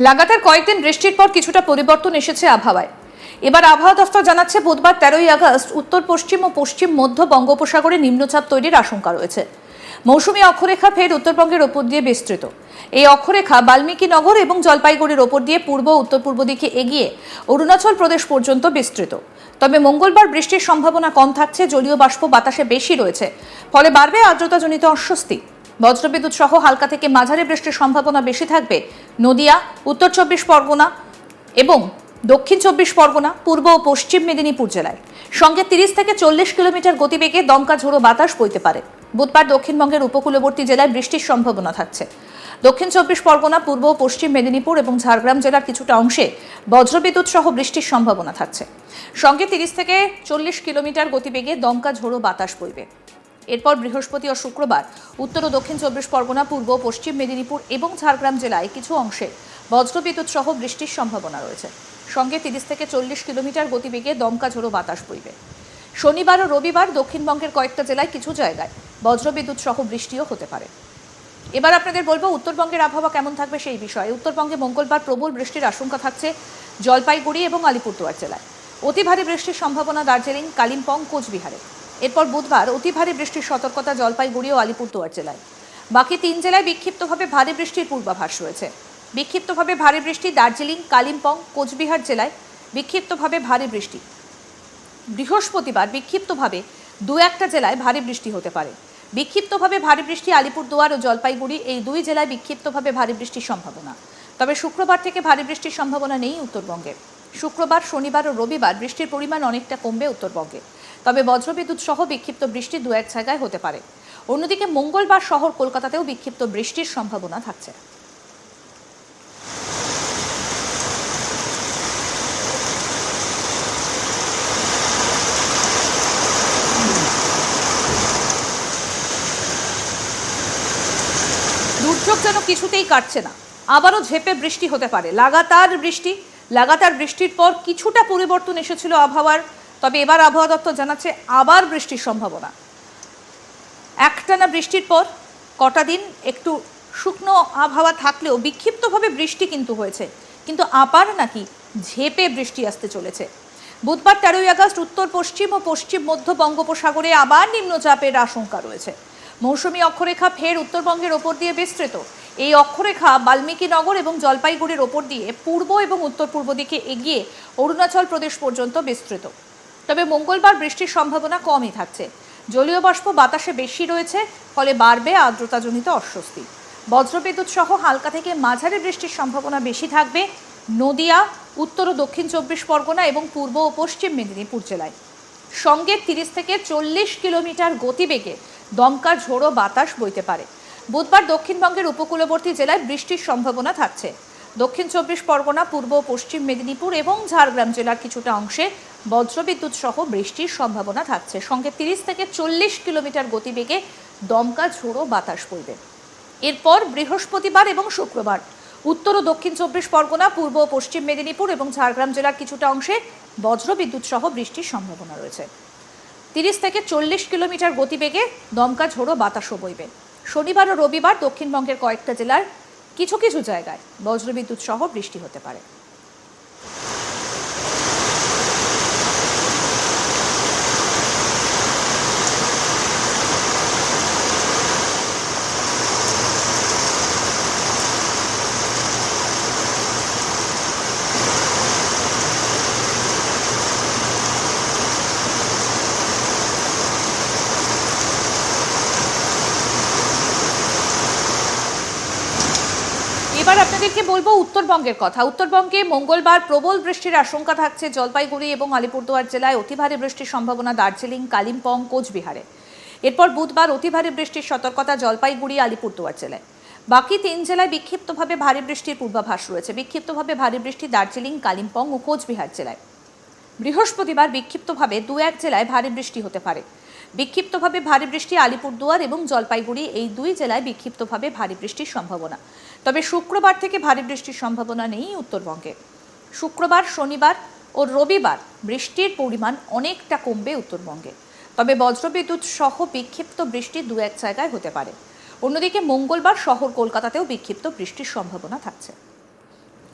লাগাতার কয়েকদিন বৃষ্টির পর কিছুটা পরিবর্তন এসেছে আবহাওয়ায়। এবার আবহাওয়া দফতর জানাচ্ছে, বুধবার তেরোই আগস্ট উত্তর, পশ্চিম ও পশ্চিম মধ্য বঙ্গোপসাগরে নিম্নচাপ তৈরির আশঙ্কা রয়েছে। মৌসুমী অক্ষরেখা ফের উত্তরবঙ্গের ওপর দিয়ে বিস্তৃত। এই অক্ষরেখা বাল্মীকি নগর এবং জলপাইগুড়ির ওপর দিয়ে পূর্ব উত্তর পূর্ব দিকে এগিয়ে অরুণাচল প্রদেশ পর্যন্ত বিস্তৃত। তবে মঙ্গলবার বৃষ্টির সম্ভাবনা কম থাকছে, জলীয় বাষ্প বাতাসে বেশি রয়েছে, ফলে বাড়বে আর্দ্রতাজনিত অস্বস্তি। বজ্রবিদ্যুৎ সহ হালকা থেকে মাঝারি বৃষ্টির সম্ভাবনা বেশি থাকবে। নদিয়া, উত্তর চব্বিশ পরগনা এবং দক্ষিণ চব্বিশ পরগনা, পূর্ব ও পশ্চিম মেদিনীপুর জেলায়। সঙ্গে তিরিশ থেকে চল্লিশ কিলোমিটার গতিবেগে দমকা ঝোড়ো বাতাস বইতে পারে। বুধবার দক্ষিণবঙ্গের উপকূলবর্তী জেলায় বৃষ্টির সম্ভাবনা থাকছে। দক্ষিণ চব্বিশ পরগনা, পূর্ব ও পশ্চিম মেদিনীপুর এবং ঝাড়গ্রাম জেলার কিছুটা অংশে বজ্রবিদ্যুৎ সহ বৃষ্টির সম্ভাবনা থাকছে। সঙ্গে তিরিশ থেকে চল্লিশ কিলোমিটার গতিবেগে দমকা ঝোড়ো বাতাস বইবে। এরপর বৃহস্পতি ও শুক্রবার উত্তর ও দক্ষিণ চব্বিশ পরগনা, পূর্ব পশ্চিম মেদিনীপুর এবং ঝাড়গ্রাম জেলায় কিছু অংশে বজ্রবিদ্যুৎ সহ বৃষ্টির সম্ভাবনা রয়েছে। সঙ্গে তিরিশ থেকে চল্লিশ কিলোমিটার গতিবেগে দমকা ঝোড়ো বাতাস বইবে। শনিবার ও রবিবার দক্ষিণবঙ্গের কয়েকটা জেলায় কিছু জায়গায় বজ্রবিদ্যুৎ সহ বৃষ্টিও হতে পারে। এবার আপনাদের বলব, উত্তরবঙ্গের আবহাওয়া কেমন থাকবে সেই বিষয়ে। উত্তরবঙ্গে মঙ্গলবার প্রবল বৃষ্টির আশঙ্কা থাকছে জলপাইগুড়ি এবং আলিপুরদুয়ার জেলায়। অতি ভারী বৃষ্টির সম্ভাবনা দার্জিলিং, কালিম্পং, কোচবিহারে। এরপর বুধবার অতি ভারী বৃষ্টির সতর্কতা জলপাইগুড়ি ও আলিপুরদুয়ার জেলায়। বাকি তিন জেলায় বিক্ষিপ্তভাবে ভারী বৃষ্টির পূর্বাভাস রয়েছে। বিক্ষিপ্তভাবে ভারী বৃষ্টি দার্জিলিং, কালিম্পং, কোচবিহার জেলায় বিক্ষিপ্তভাবে ভারী বৃষ্টি। বৃহস্পতিবার বিক্ষিপ্তভাবে দু একটা জেলায় ভারী বৃষ্টি হতে পারে। বিক্ষিপ্তভাবে ভারী বৃষ্টি আলিপুরদুয়ার ও জলপাইগুড়ি, এই দুই জেলায় বিক্ষিপ্তভাবে ভারী বৃষ্টির সম্ভাবনা। তবে শুক্রবার থেকে ভারী বৃষ্টির সম্ভাবনা নেই উত্তরবঙ্গে। শুক্রবার, শনিবার ও রবিবার বৃষ্টির পরিমাণ অনেকটা কমবে উত্তরবঙ্গে। তবে বজ্রবিদ্যুৎ সহ বিক্ষিপ্ত বৃষ্টি দু এক জায়গায় হতে পারে। অন্যদিকে মঙ্গলবার শহর কলকাতাতেও বিক্ষিপ্ত বৃষ্টির সম্ভাবনা থাকছে। দুর্যোগ যেন কিছুতেই কাটছে না। আবারও ঝেপে বৃষ্টি হতে পারে। লাগাতার বৃষ্টি, লাগাতার বৃষ্টির পর কিছুটা পরিবর্তন এসেছিল আবহাওয়ার। তবে এবার আবহাওয়া দপ্তর জানাচ্ছে আবার বৃষ্টির সম্ভাবনা। একটানা বৃষ্টির পর কটা দিন একটু শুকনো আবহাওয়া থাকলেও বিক্ষিপ্তভাবে বৃষ্টি কিন্তু হয়েছে। কিন্তু আবার নাকি ঝেপে বৃষ্টি আসতে চলেছে। বুধবার তেরোই আগস্ট উত্তর, পশ্চিম ও পশ্চিম মধ্য বঙ্গোপসাগরে আবার নিম্নচাপের আশঙ্কা রয়েছে। মৌসুমী অক্ষরেখা ফের উত্তরবঙ্গের ওপর দিয়ে বিস্তৃত। এই অক্ষরেখা বাল্মীকি নগর এবং জলপাইগুড়ির ওপর দিয়ে পূর্ব এবং উত্তর পূর্ব দিকে এগিয়ে অরুণাচল প্রদেশ পর্যন্ত বিস্তৃত। তবে মঙ্গলবার বৃষ্টির সম্ভাবনা কমই থাকছে। জলীয় বাষ্প বাতাসে বেশি রয়েছে, ফলে বাড়বে আর্দ্রতাজনিত অস্বস্তি। বজ্রবিদ্যুৎ সহ হালকা থেকে মাঝারি বৃষ্টির সম্ভাবনা বেশি থাকবে নদিয়া, উত্তর ও দক্ষিণ চব্বিশ পরগনা এবং পূর্ব ও পশ্চিম মেদিনীপুর জেলায়। সঙ্গে তিরিশ থেকে চল্লিশ কিলোমিটার গতিবেগে দমকা ঝোড়ো বাতাস বইতে পারে। বুধবার দক্ষিণবঙ্গের উপকূলবর্তী জেলায় বৃষ্টির সম্ভাবনা থাকছে। দক্ষিণ চব্বিশ পরগনা, পূর্ব পশ্চিম মেদিনীপুর এবং ঝাড়গ্রাম জেলার কিছুটা অংশে বজ্রবিদ্যুৎ সহ বৃষ্টির সম্ভাবনা থাকছে। সঙ্গে তিরিশ থেকে চল্লিশ কিলোমিটার গতিবেগে দমকা, ঝোড়ো বাতাস বইবে। এরপর বৃহস্পতিবার এবং শুক্রবার। উত্তর ও দক্ষিণ চব্বিশ পরগনা, পূর্ব ও পশ্চিম মেদিনীপুর এবং ঝাড়গ্রাম জেলার কিছুটা অংশে বজ্রবিদ্যুৎ সহ বৃষ্টির সম্ভাবনা রয়েছে। তিরিশ থেকে চল্লিশ কিলোমিটার গতিবেগে দমকা, ঝোড়ো বাতাসও বইবে। শনিবার ও রবিবার দক্ষিণবঙ্গের কয়েকটা জেলার কিছু কিছু জায়গায় বজ্রবিদ্যুৎ সহ বৃষ্টি হতে পারে। এবার আপনাদেরকে বলব উত্তরবঙ্গের কথা। উত্তরবঙ্গে মঙ্গলবার প্রবল বৃষ্টির আশঙ্কা থাকছে জলপাইগুড়ি এবং আলিপুরদুয়ার জেলায়। অতি ভারী বৃষ্টির সম্ভাবনা দার্জিলিং, কালিম্পং, কোচবিহারে। এরপর বুধবার অতি ভারী বৃষ্টির সতর্কতা জলপাইগুড়ি, আলিপুরদুয়ার জেলায়। বাকি তিন জেলায় বিক্ষিপ্তভাবে ভারী বৃষ্টির পূর্বাভাস রয়েছে। বিক্ষিপ্তভাবে ভারী বৃষ্টি দার্জিলিং, কালিম্পং ও কোচবিহার জেলায়। বৃহস্পতিবার বিক্ষিপ্তভাবে দু এক জেলায় ভারী বৃষ্টি হতে পারে। বিক্ষিপ্তভাবে ভারী বৃষ্টি আলিপুরদুয়ার এবং জলপাইগুড়ি, এই দুই জেলায় বিক্ষিপ্তভাবে ভারী বৃষ্টির সম্ভাবনা। তবে শুক্রবার থেকে ভারী বৃষ্টির সম্ভাবনা নেই উত্তরবঙ্গে। শুক্রবার, শনিবার ও রবিবার বৃষ্টির পরিমাণ অনেকটা কমবে উত্তরবঙ্গে। তবে বজ্রবিদ্যুৎ সহ বিক্ষিপ্ত বৃষ্টি দু এক জায়গায় হতে পারে। অন্যদিকে মঙ্গলবার শহর কলকাতাতেও বিক্ষিপ্ত বৃষ্টির সম্ভাবনা থাকছে।